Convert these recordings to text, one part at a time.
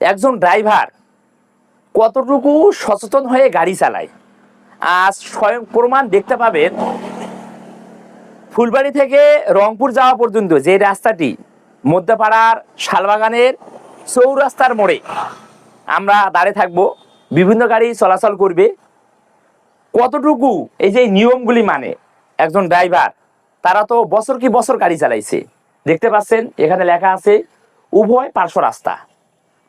একজন ড্রাইভার কতটুকু সচেতন হয়ে গাড়ি চালায়? আজ স্বয়ং প্রমাণ দেখতে পাবেন ফুলবাড়ি থেকে রংপুর যাওয়া পর্যন্ত যে রাস্তাটি মধ্যপাড়ার শালবাগানের চৌরাস্তার মোড়ে। আমরা দাঁড়িয়ে থাকব, বিভিন্ন গাড়ি চলাচল করবে। কতটুকু এই যে নিয়মগুলি মানে একজন ড্রাইভার, তারা তো বছর কি বছর গাড়ি চালাইছে। দেখতে পাচ্ছেন, এখানে লেখা আছে, উভয় পার্শ্ব রাস্তা।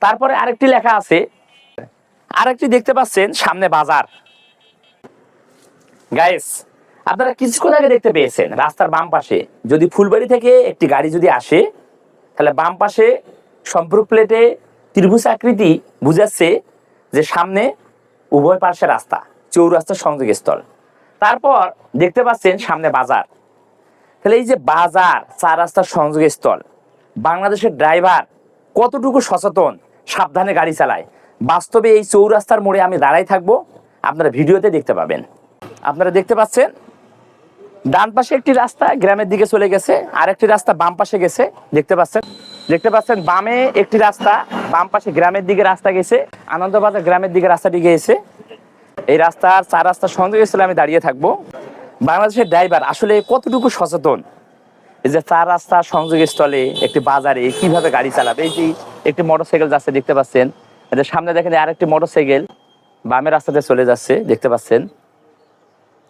তারপরে আরেকটি লেখা আছে। আরেকটি দেখতে পাচ্ছেন সামনে বাজার। গাইস আপনারা কিছুক্ষণ আগে দেখতে পেয়েছেন রাস্তার বাম পাশে। যদি ফুলবাড়ি থেকে একটি গাড়ি যদি আসে, তাহলে বাম পাশে সম্পর্ক প্লেটে ত্রিভুজ আকৃতি বুঝাচ্ছে যে সামনে উভয় পার্শ্বে রাস্তা, চৌরাস্তার সংযোগস্থল। তারপর দেখতে পাচ্ছেন সামনে বাজার। তাহলে এই যে বাজার, চার রাস্তার সংযোগস্থল, বাংলাদেশের ড্রাইভার কতটুকু সচেতন? সাবধানে গাড়ি চালায়। বাস্তবে এই চৌরাস্তার মোড়ে আমি দাঁড়াই থাকব। আপনারা ভিডিওতে দেখতে পাবেন। আপনারা দেখতে পাচ্ছেন, ডান পাশে একটি রাস্তা গ্রামের দিকে চলে গেছে আর একটি রাস্তা বাম পাশে গেছে। দেখতে পাচ্ছেন দেখতে পাচ্ছেন, বামে একটি রাস্তা, বাম পাশে গ্রামের দিকে রাস্তা গেছে, আনন্দবাজার গ্রামের দিকে রাস্তাটি গিয়েছে। এই রাস্তার চার রাস্তার সংযোগস্থলে আমি দাঁড়িয়ে থাকব। বাংলাদেশের ড্রাইভার, আসলে কতটুকু সচেতন? এই যে চার রাস্তার সংযোগস্থলে একটি বাজারে কীভাবে গাড়ি চালাবে? এই যে একটি মোটরসাইকেল যাচ্ছে, দেখতে পাচ্ছেন। যে সামনে দেখেন আরেকটি মোটরসাইকেল বামের রাস্তাতে চলে যাচ্ছে, দেখতে পাচ্ছেন।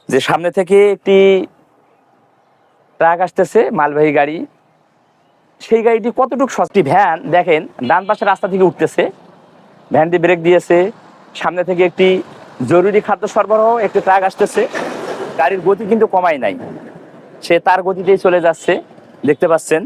যে সামনে থেকে একটি ট্রাক আসতেছে, মালবাহী গাড়ি। সেই গাড়িটি কতটুকু সস্তি? ভ্যান, দেখেন, ডান পাশে রাস্তা থেকে উঠতেছে। ভ্যানটি ব্রেক দিয়েছে। সামনে থেকে একটি জরুরি খাদ্য সরবরাহ, একটি ট্রাক আসতেছে। গাড়ির গতি কিন্তু কমাই নাই। সে তার গতিতেই চলে যাচ্ছে। দেখতে পাচ্ছেন।